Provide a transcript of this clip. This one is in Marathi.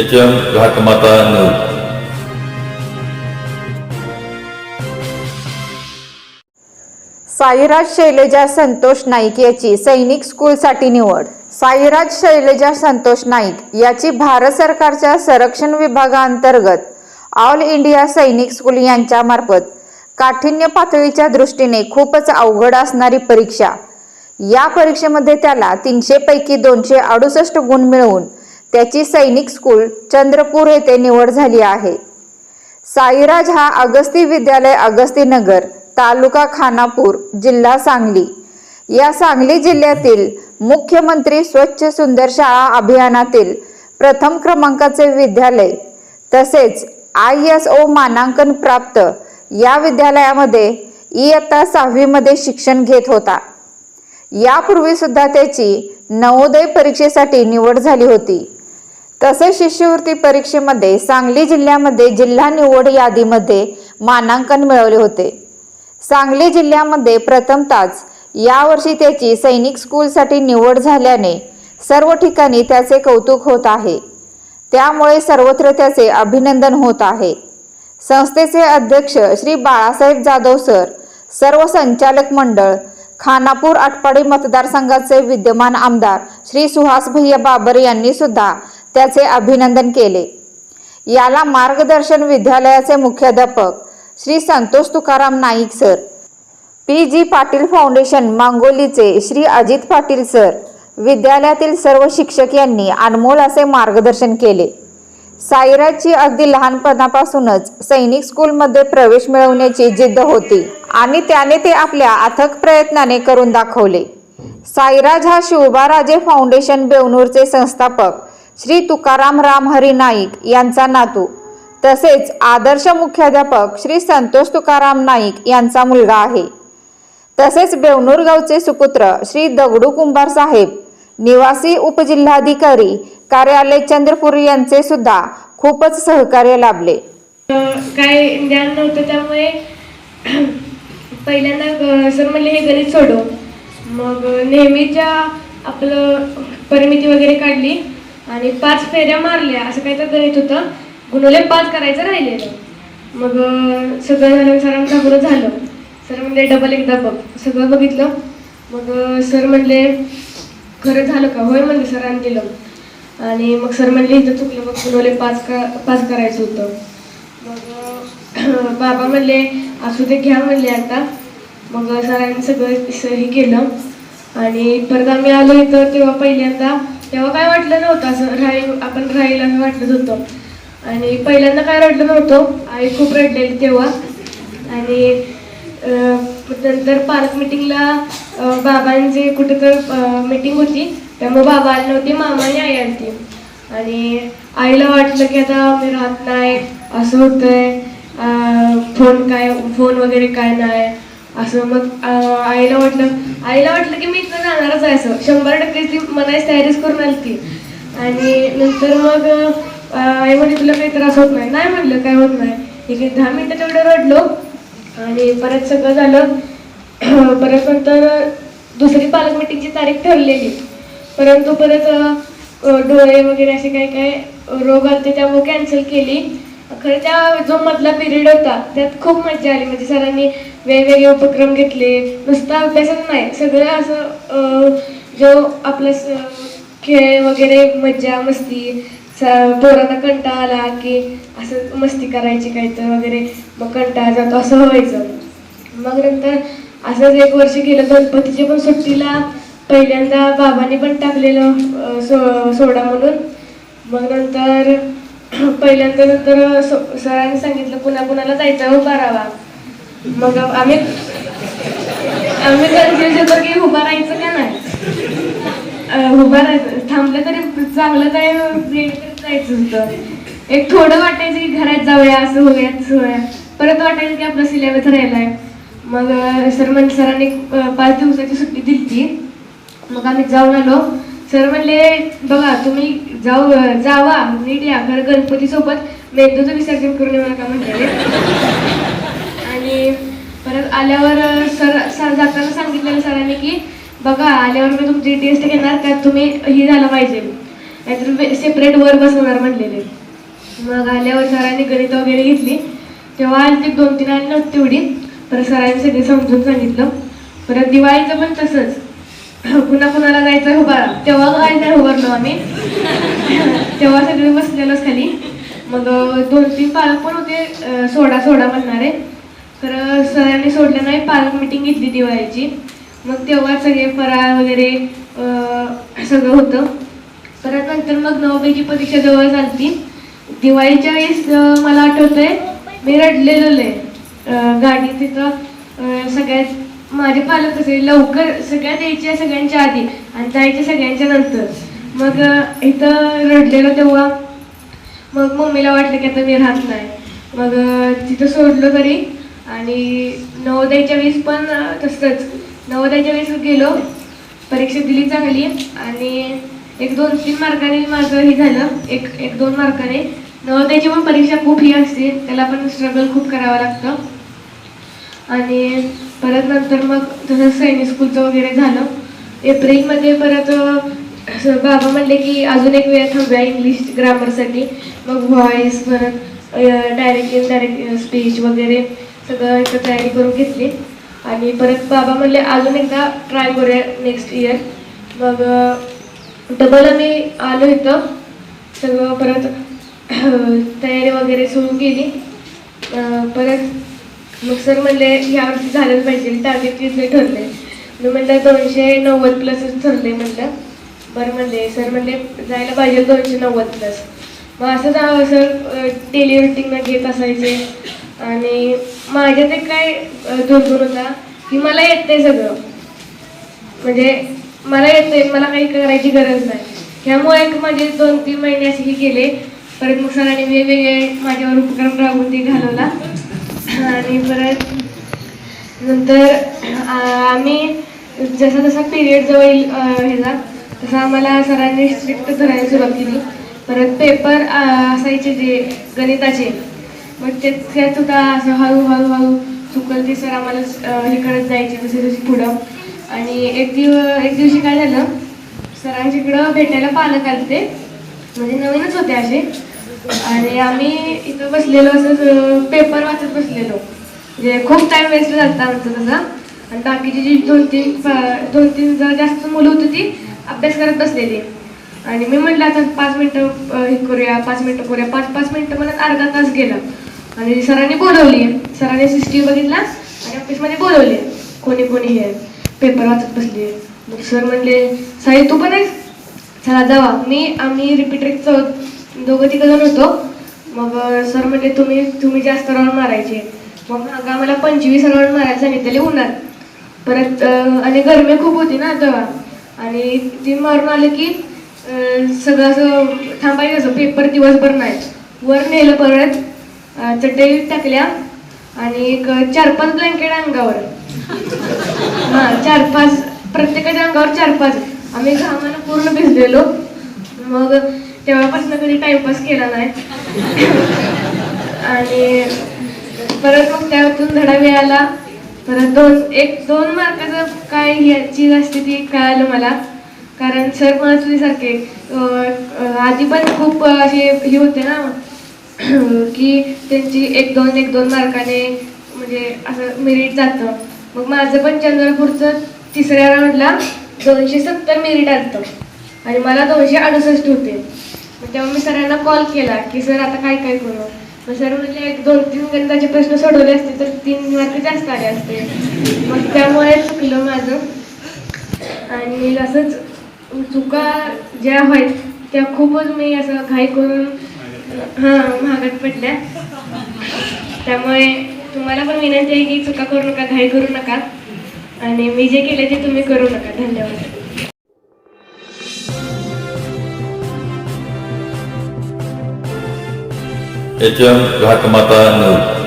H M Ghatmata news Sairaj Shailaja Santosh Naik याची सैनिक स्कूलसाठी निवड. साईराज शैलजा संतोष नाईक याची भारत सरकारच्या संरक्षण विभागाअंतर्गत ऑल इंडिया सैनिक स्कूल यांच्यामार्फत काठिण्य पातळीच्या दृष्टीने खूपच अवघड असणारी परीक्षा. या परीक्षेमध्ये त्याला तीनशे पैकी दोनशे अडुसष्ट गुण मिळवून त्याची सैनिक स्कूल चंद्रपूर येथे निवड झाली आहे. साईराज हा अगस्ती विद्यालय अगस्तीनगर तालुका खानापूर जिल्हा सांगली. या सांगली जिल्ह्यातील मुख्यमंत्री स्वच्छ सुंदर शाळा अभियानातील प्रथम क्रमांकाचे विद्यालय तसेच आय एस ओ मानांकन प्राप्त या विद्यालयामध्ये इयत्ता सहावीमध्ये शिक्षण घेत होता. यापूर्वी सुद्धा त्याची नवोदय परीक्षेसाठी निवड झाली होती. तसेच शिष्यवृत्ती परीक्षेमध्ये सांगली जिल्ह्यामध्ये जिल्हा निवड यादीमध्ये मानांकन मिळवले होते. सांगली जिल्ह्यामध्ये प्रथमताच यावर्षी त्याची सैनिक स्कूलसाठी निवड झाल्याने सर्व ठिकाणी त्याचे कौतुक होत आहे. त्यामुळे सर्वत्र त्याचे अभिनंदन होत आहे. संस्थेचे अध्यक्ष श्री बाळासाहेब जाधव सर सर्व संचालक मंडळ खानापूर आटपाडी मतदारसंघाचे विद्यमान आमदार श्री सुहास भैया बाबर यांनी सुद्धा त्याचे अभिनंदन केले. याला मार्गदर्शन विद्यालयाचे मुख्याध्यापक Shri Santosh Tukaram Naik sir P G Patil foundation मांगोलीचे Shri Ajit Patil sir विद्यालयातील सर्व शिक्षक यांनी अनमोल असे मार्गदर्शन केले. साईराजची अगदी लहानपणापासूनच सैनिक स्कूलमध्ये प्रवेश मिळवण्याची जिद्द होती आणि त्याने ते आपल्या अथक प्रयत्नाने करून दाखवले. साईराज हा शिवबाराजे फाउंडेशन बेवनूरचे संस्थापक श्री तुकाराम राम हरी नाईक यांचा नातू. तसेच आदर्श मुख्याध्यापक श्री संतोष तुकाराम नाईक यांचा मुलगा आहे. तसेच बेवनूर गावचे सुपुत्र श्री दगडू कुंभार साहेब निवासी उपजिल्हाधिकारी कार्यालय चंद्रपूर यांचे सुद्धा खूपच सहकार्य लाभले. काय ज्ञान नव्हतं त्यामुळे पहिल्यांदा सर म्हणले हे गणित सोडव. मग नेहमीच्या आपलं परिमिती वगैरे काढली. आणि पाच फेऱ्या मारल्या असं काही तर गणित होतं. गुणवले पाच करायचं राहिलेलं. मग सगळं झालं सरांना दाखवलं झालं. सर म्हणले डबल एकदा बघ. सगळं बघितलं. मग सर म्हणले खरं झालं का? होय म्हणले सरांनी दिलं आणि मग सर म्हणले इथं चुकलं मग गुणवले पाच का पाच करायचं होतं. मग बाबा म्हणले असू ते घ्या म्हणले आता. मग सरांनी सगळं स- हे केलं. आणि परत आम्ही आलो इथं तेव्हा पहिल्यांदा तेव्हा काय वाटलं नव्हतं? असं राहील आपण राहील असं वाटलं होतं. आणि पहिल्यांदा काय रडलं नव्हतं? आई खूप रडलेली तेव्हा. आणि नंतर पार्क मिटिंगला बाबांची कुठे तर मिटिंग होती. त्यामुळे बाबा आले नव्हते मामा आणि आई आली आणि आईला वाटलं की आता मी राहत नाही असं होतंय. फोन काय फोन वगैरे काय नाही. असं मग आईला वाटलं आईला वाटलं की मी इथं जाणारच आहे असं. शंभर टक्के ती मनाची तयारीच करून आली ती आणि नंतर मग आई म्हणजे तुला काही त्रास होत नाही. नाही म्हणलं काय होत नाही. एक दहा मिनटं तेवढं रडलो. आणि परत सगळं झालं. परत नंतर दुसरी पालक मिटिंगची तारीख ठरलेली. परंतु परत डोळे वगैरे असे काही काही रोग आले त्यामुळे कॅन्सल केली. खरं त्या जो मधला पिरियड होता त्यात खूप मजा आली. म्हणजे सरांनी वेगवेगळे उपक्रम घेतले. नुसता अभ्यासच नाही. सगळं असं जो आपला स- खेळ वगैरे मज्जा मस्ती स- पोरांना कंटाळा आला की असं मस्ती करायची काय तर वगैरे मग कंटाळा जातो असं व्हायचं. मग नंतर असंच एक वर्ष गेलं गणपतीच्या पण सुट्टीला पहिल्यांदा बाबांनी पण टाकलेलं सो सोडा म्हणून. मग नंतर पहिल्यांदा नंतर सरांनी सांगितलं पुन्हा कुणाला जायचं हो उभा राहावा मग आम्ही आम्ही कन्फ्युज होतो की उभा राहायचं का नाही? उभा राहायचं. थांबलं तरी चांगलं काय जायचं होतं. एक थोडं वाटायचं की घरात जाऊया असं होऊया असं होऊया परत वाटायचं की आपला सिलेबस राहिलाय. मग सर म्हणजे सरांनी पाच दिवसाची सुट्टी दिली मग आम्ही जाऊन आलो. सर म्हणले बघा तुम्ही जाऊ जावा नीट या खरं गणपती सोबत मेंदूचं विसर्जन करून येऊ नका म्हटलेले आणि परत आल्यावर सर सर जाताना सांगितलेलं सरांनी की बघा आल्यावर मी तुमची टेस्ट घेणार त्यात तुम्ही ही झालं पाहिजे. नाहीतर सेपरेट वर बसवणार म्हणलेले. मग आल्यावर सरांनी गणित वगैरे घेतली. तेव्हा आली दोन तीन आली नव्हती तेवढी. परत सरांनी सगळे समजून सांगितलं. परत दिवाळीचं पण तसंच. पुन्हा कुणाला जायचं उभा तेव्हा काय नाही उभारलो आम्ही. तेव्हा सगळे बसलेलोच खाली. मग दोन तीन पालक पण होते सोडा सोडा म्हणणारे. तर सरांनी सोडल्या नाही पालक मिटिंग घेतली दिवाळीची. मग तेव्हा सगळे फराळ वगैरे सगळं होतं. परत नंतर मग नवमीची परीक्षा जवळ चालती दिवाळीच्या वेळेस मला आठवतंय मी रडलेलो आहे गाडी तिथं सगळ्यात माझे पालक कसे लवकर सगळ्यात यायच्या सगळ्यांच्या आधी आणि जायच्या सगळ्यांच्या नंतर. मग इथं रडलेलं तेव्हा मग मम्मीला वाटलं की आता मी राहत नाही. मग तिथं सोडलं तरी आणि नवोदयच्या वेळेस पण तसंच. नवोदयच्या वेळेस गेलो परीक्षा दिली चांगली आणि एक दोन तीन मार्काने माझं हे झालं. एक एक दोन मार्काने. नवोदयची पण परीक्षा खूप ही असते त्याला पण स्ट्रगल खूप करावं लागतं. आणि परत नंतर मग तसं सैनिक स्कूलचं वगैरे झालं एप्रिलमध्ये परत बाबा म्हणले की अजून एक वेळ थांबूया इंग्लिश ग्रामरसाठी मग व्हॉईस परत डायरेक्ट इनडायरेक्ट स्पीच वगैरे सगळं इथं तयारी करून घेतली. आणि परत बाबा म्हणले अजून एकदा ट्राय करूया नेक्स्ट इयर मग डबल आम्ही आलो इथं. सगळं परत तयारी वगैरे सुरू केली. परत मग सर म्हणले यावर्षी झालंच पाहिजे टार्गेट किती ठरले. मी म्हणलं दोनशे नव्वद प्लसच ठरले म्हणलं. बरं म्हणले सर म्हणले जायला पाहिजे दोनशे नव्वद प्लस मग असंच जावं सर डेली रुटीन घेत असायचे. आणि माझ्या ते काय अं, दुर्गुण होता की मला येते सगळं. म्हणजे मला येते मला काही करायची गरज नाही. ह्यामुळे एक माझे दोन तीन महिने असे गेले. परत मग सरांनी वेगवेगळे माझ्यावर उपक्रम राबवून ते घालवला. आणि परत नंतर आम्ही जसा जसा पिरियड जवळ येईल ह्याचा आम्हाला सरांनी स्ट्रिक्ट धरायला सुरुवात केली. परत पेपर असायचे जे गणिताचे मग ते त्यात सुद्धा असं हळूहळू हळू चुकल ते सर आम्हाला इकडंच हे करत जायचे जसे जसे पुढं. आणि एक दिव एक दिवशी काय झालं सरांच्या इकडं भेटायला पालक आले ते म्हणजे नवीनच होते असे. आणि आम्ही इथं बसलेलो असं पेपर वाचत बसलेलो. म्हणजे खूप टाइम वेस्ट झाला आमचं तसा. आणि बाकीची जी दोन तीन दोन तीन जास्त मुलं होती ती अभ्यास करत बसलेली. आणि मी म्हटलं आता पाच मिनटं हे करूया पाच मिनटं करूया. पाच पाच मिनटं म्हणत अर्धा तास गेला. आणि सरांनी बोलवली. सरांनी सिस्टीम बघितला आणि ऑफिसमध्ये बोलवले. कोणी कोणी हे पेपर वाचत बसले मग सर म्हणले साई तू पण आहेस? चला जावा. मी आम्ही रिपीटर चौथ दोघं तिघं जण होतो. मग सर म्हणजे तुम्ही तुम्ही जास्त राऊंड मारायचे. मग मागं आम्हाला पंचवीस राऊंड मारायला सांगितलेले उन्हात परत आणि गरमी खूप होती ना तेव्हा. आणि ती मारून आले की सगळं असं थांबायचं असं पेपर दिवसभर नाही. वर नेलं परत चटई टाकल्या आणि एक चार पाच ब्लँकेट अंगावर. हा चार पाच प्रत्येकाच्या अंगावर चार पाच. आम्ही घामानं पूर्ण भिजलेलो. मग तेव्हापासून कधी टाइमपास केला नाही. आणि परत मग त्यातून धडा मिळाला. परत दोन एक दोन मार्काचं काय याची असते ती कळालं मला. कारण सर म्हणत होते सारखे. आधी पण खूप असे हे होते ना. की त्यांची एक दोन एक दोन मार्काने म्हणजे असं मेरिट जातं. मग माझं पण चंद्रपूरचं तिसऱ्या राऊंडला दोनशे सत्तर मेरिट आणतं आणि मला दोनशे अडुसष्ट होते. तेव्हा मी सरांना कॉल केला की सर आता काय काय करू? मग सर म्हणजे एक दोन तीन गणिताचे प्रश्न सोडवले असते तर तीन मार्क जास्त आले असते. मग त्यामुळे चुकलं माझं. आणि असंच चुका ज्या व्हायत त्या खूपच मी असं घाई करून हां महागात पडल्या. त्यामुळे तुम्हाला पण विनंती आहे की चुका करू नका घाई करू नका. आणि मी जे केलं ते तुम्ही करू नका. धन्यवाद. H M Ghatmata news